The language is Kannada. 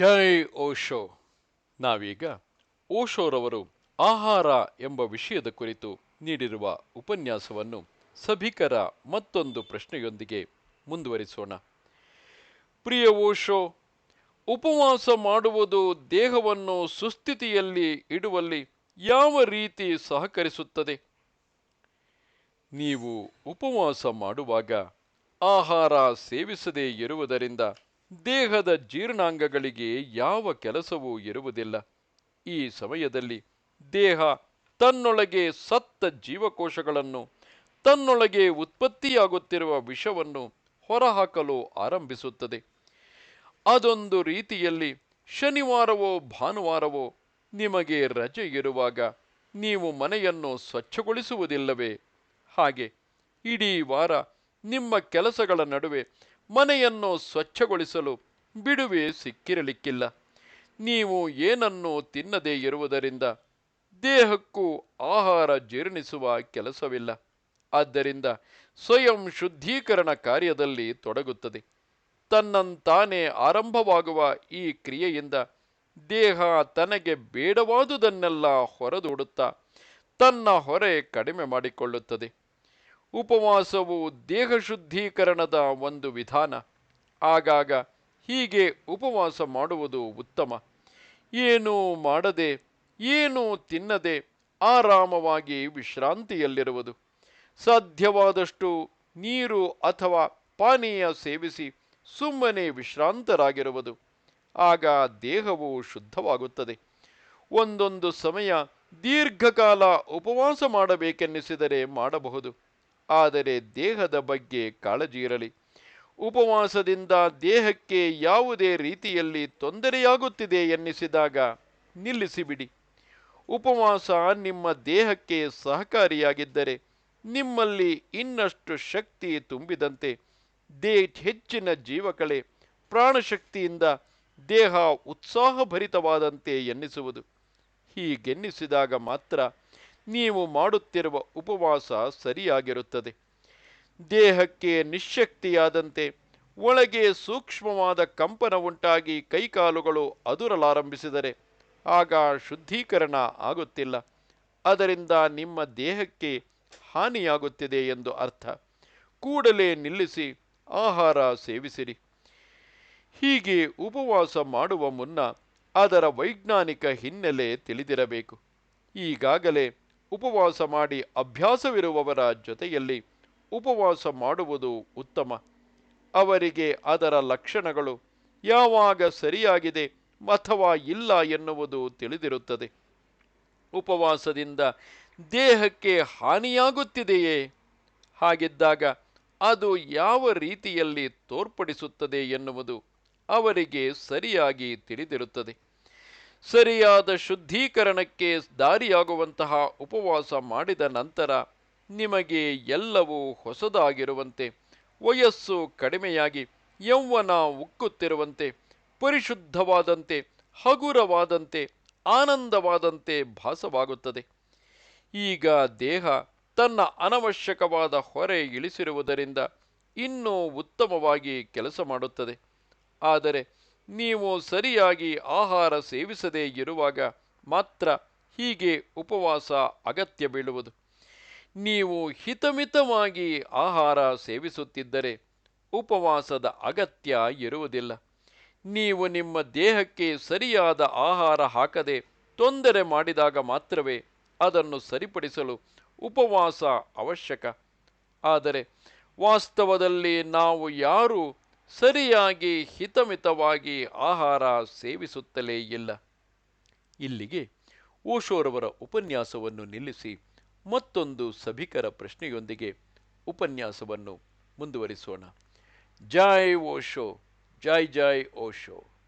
ಜೈ ಓಶೋ. ನಾವೀಗ ಓಶೋರವರು ಆಹಾರ ಎಂಬ ವಿಷಯದ ಕುರಿತು ನೀಡಿರುವ ಉಪನ್ಯಾಸವನ್ನು ಸಭಿಕರ ಮತ್ತೊಂದು ಪ್ರಶ್ನೆಯೊಂದಿಗೆ ಮುಂದುವರಿಸೋಣ. ಪ್ರಿಯ ಓಶೋ, ಉಪವಾಸ ಮಾಡುವುದು ದೇಹವನ್ನು ಸುಸ್ಥಿತಿಯಲ್ಲಿ ಇಡುವಲ್ಲಿ ಯಾವ ರೀತಿ ಸಹಕರಿಸುತ್ತದೆ? ನೀವು ಉಪವಾಸ ಮಾಡುವಾಗ ಆಹಾರ ಸೇವಿಸದೇ ಇರುವುದರಿಂದ ದೇಹದ ಜೀರ್ಣಾಂಗಗಳಿಗೆ ಯಾವ ಕೆಲಸವೂ ಇರುವುದಿಲ್ಲ. ಈ ಸಮಯದಲ್ಲಿ ದೇಹ ತನ್ನೊಳಗೆ ಸತ್ತ ಜೀವಕೋಶಗಳನ್ನು, ತನ್ನೊಳಗೆ ಉತ್ಪತ್ತಿಯಾಗುತ್ತಿರುವ ವಿಷವನ್ನು ಹೊರಹಾಕಲು ಆರಂಭಿಸುತ್ತದೆ. ಅದೊಂದು ರೀತಿಯಲ್ಲಿ ಶನಿವಾರವೋ ಭಾನುವಾರವೋ ನಿಮಗೆ ರಜೆ ಇರುವಾಗ ನೀವು ಮನೆಯನ್ನು ಸ್ವಚ್ಛಗೊಳಿಸುವುದಿಲ್ಲವೇ? ಹಾಗೆ ಇಡೀ ವಾರ ನಿಮ್ಮ ಕೆಲಸಗಳ ನಡುವೆ ಮನೆಯನ್ನು ಸ್ವಚ್ಛಗೊಳಿಸಲು ಬಿಡುವೆ ಸಿಕ್ಕಿರಲಿಕ್ಕಿಲ್ಲ. ನೀವು ಏನನ್ನೂ ತಿನ್ನದೇ ಇರುವುದರಿಂದ ದೇಹಕ್ಕೂ ಆಹಾರ ಜೀರ್ಣಿಸುವ ಕೆಲಸವಿಲ್ಲ. ಆದ್ದರಿಂದ ಸ್ವಯಂ ಶುದ್ಧೀಕರಣ ಕಾರ್ಯದಲ್ಲಿ ತೊಡಗುತ್ತದೆ. ತನ್ನಂತಾನೇ ಆರಂಭವಾಗುವ ಈ ಕ್ರಿಯೆಯಿಂದ ದೇಹ ತನಗೆ ಬೇಡವಾದುದನ್ನೆಲ್ಲ ಹೊರದೂಡುತ್ತಾ ತನ್ನ ಹೊರೆ ಕಡಿಮೆ ಮಾಡಿಕೊಳ್ಳುತ್ತದೆ. ಉಪವಾಸವು ದೇಹ ಶುದ್ಧೀಕರಣದ ಒಂದು ವಿಧಾನ. ಆಗಾಗ ಹೀಗೆ ಉಪವಾಸ ಮಾಡುವುದು ಉತ್ತಮ. ಏನೂ ಮಾಡದೆ, ಏನೂ ತಿನ್ನದೆ ಆರಾಮವಾಗಿ ವಿಶ್ರಾಂತಿಯಲ್ಲಿರುವುದು. ಸಾಧ್ಯವಾದಷ್ಟು ನೀರು ಅಥವಾ ಪಾನೀಯ ಸೇವಿಸಿ ಸುಮ್ಮನೆ ವಿಶ್ರಾಂತರಾಗಿರುವುದು. ಆಗ ದೇಹವು ಶುದ್ಧವಾಗುತ್ತದೆ. ಒಂದೊಂದು ಸಮಯ ದೀರ್ಘಕಾಲ ಉಪವಾಸ ಮಾಡಬೇಕೆನ್ನಿಸಿದರೆ ಮಾಡಬಹುದು. ಆದರೆ ದೇಹದ ಬಗ್ಗೆ ಕಾಳಜಿ ಇರಲಿ. ಉಪವಾಸದಿಂದ ದೇಹಕ್ಕೆ ಯಾವುದೇ ರೀತಿಯಲ್ಲಿ ತೊಂದರೆಯಾಗುತ್ತಿದೆ ಎನ್ನಿಸಿದಾಗ ನಿಲ್ಲಿಸಿಬಿಡಿ. ಉಪವಾಸ ನಿಮ್ಮ ದೇಹಕ್ಕೆ ಸಹಕಾರಿಯಾಗಿದ್ದರೆ ನಿಮ್ಮಲ್ಲಿ ಇನ್ನಷ್ಟು ಶಕ್ತಿ ತುಂಬಿದಂತೆ ದೇ ಹೆಚ್ಚಿನ ಜೀವಕಳೆ ಪ್ರಾಣಶಕ್ತಿಯಿಂದ ದೇಹ ಉತ್ಸಾಹಭರಿತವಾದಂತೆ ಎನ್ನಿಸುವುದು. ಹೀಗೆನ್ನಿಸಿದಾಗ ಮಾತ್ರ ನೀವು ಮಾಡುತ್ತಿರುವ ಉಪವಾಸ ಸರಿಯಾಗಿರುತ್ತದೆ. ದೇಹಕ್ಕೆ ನಿಶಕ್ತಿಯಾದಂತೆ ಒಳಗೆ ಸೂಕ್ಷ್ಮವಾದ ಕಂಪನ ಉಂಟಾಗಿ ಕೈಕಾಲುಗಳು ಅದುರಲಾರಂಭಿಸಿದರೆ ಆಗ ಶುದ್ಧೀಕರಣ ಆಗುತ್ತಿಲ್ಲ. ಅದರಿಂದ ನಿಮ್ಮ ದೇಹಕ್ಕೆ ಹಾನಿಯಾಗುತ್ತಿದೆ ಎಂದು ಅರ್ಥ. ಕೂಡಲೇ ನಿಲ್ಲಿಸಿ, ಆಹಾರ ಸೇವಿಸಿರಿ. ಹೀಗೆ ಉಪವಾಸ ಮಾಡುವ ಮುನ್ನ ಅದರ ವೈಜ್ಞಾನಿಕ ಹಿನ್ನೆಲೆ ತಿಳಿದಿರಬೇಕು. ಈಗಾಗಲೇ ಉಪವಾಸ ಮಾಡಿ ಅಭ್ಯಾಸವಿರುವವರ ಜೊತೆಯಲ್ಲಿ ಉಪವಾಸ ಮಾಡುವುದು ಉತ್ತಮ. ಅವರಿಗೆ ಅದರ ಲಕ್ಷಣಗಳು ಯಾವಾಗ ಸರಿಯಾಗಿದೆ ಅಥವಾ ಇಲ್ಲ ಎನ್ನುವುದು ತಿಳಿದಿರುತ್ತದೆ. ಉಪವಾಸದಿಂದ ದೇಹಕ್ಕೆ ಹಾನಿಯಾಗುತ್ತಿದೆಯೇ? ಹಾಗಿದ್ದಾಗ ಅದು ಯಾವ ರೀತಿಯಲ್ಲಿ ತೋರ್ಪಡಿಸುತ್ತದೆ ಎನ್ನುವುದು ಅವರಿಗೆ ಸರಿಯಾಗಿ ತಿಳಿದಿರುತ್ತದೆ. ಸರಿಯಾದ ಶುದ್ಧೀಕರಣಕ್ಕೆ ದಾರಿಯಾಗುವಂತಹ ಉಪವಾಸ ಮಾಡಿದ ನಂತರ ನಿಮಗೆ ಎಲ್ಲವೂ ಹೊಸದಾಗಿರುವಂತೆ, ವಯಸ್ಸು ಕಡಿಮೆಯಾಗಿ ಯೌವನ ಉಕ್ಕುತ್ತಿರುವಂತೆ, ಪರಿಶುದ್ಧವಾದಂತೆ, ಹಗುರವಾದಂತೆ, ಆನಂದವಾದಂತೆ ಭಾಸವಾಗುತ್ತದೆ. ಈಗ ದೇಹ ತನ್ನ ಅನವಶ್ಯಕವಾದ ಹೊರೆ ಇಳಿಸಿರುವುದರಿಂದ ಇನ್ನೂ ಉತ್ತಮವಾಗಿ ಕೆಲಸ ಮಾಡುತ್ತದೆ. ಆದರೆ ನೀವು ಸರಿಯಾಗಿ ಆಹಾರ ಸೇವಿಸದೇ ಇರುವಾಗ ಮಾತ್ರ ಹೀಗೆ ಉಪವಾಸ ಅಗತ್ಯ ಬೀಳುವುದು. ನೀವು ಹಿತಮಿತವಾಗಿ ಆಹಾರ ಸೇವಿಸುತ್ತಿದ್ದರೆ ಉಪವಾಸದ ಅಗತ್ಯ ಇರುವುದಿಲ್ಲ. ನೀವು ನಿಮ್ಮ ದೇಹಕ್ಕೆ ಸರಿಯಾದ ಆಹಾರ ಹಾಕದೆ ತೊಂದರೆ ಮಾಡಿದಾಗ ಮಾತ್ರವೇ ಅದನ್ನು ಸರಿಪಡಿಸಲು ಉಪವಾಸ ಅವಶ್ಯಕ. ಆದರೆ ವಾಸ್ತವದಲ್ಲಿ ನಾವು ಯಾರು ಸರಿಯಾಗಿ ಹಿತಮಿತವಾಗಿ ಆಹಾರ ಸೇವಿಸುತ್ತಲೇ ಇಲ್ಲ. ಇಲ್ಲಿಗೆ ಓಶೋರವರ ಉಪನ್ಯಾಸವನ್ನು ನಿಲ್ಲಿಸಿ ಮತ್ತೊಂದು ಸಭಿಕರ ಪ್ರಶ್ನೆಯೊಂದಿಗೆ ಉಪನ್ಯಾಸವನ್ನು ಮುಂದುವರಿಸೋಣ. ಜೈ ಓಶೋ, ಜೈ ಜೈ ಓಶೋ.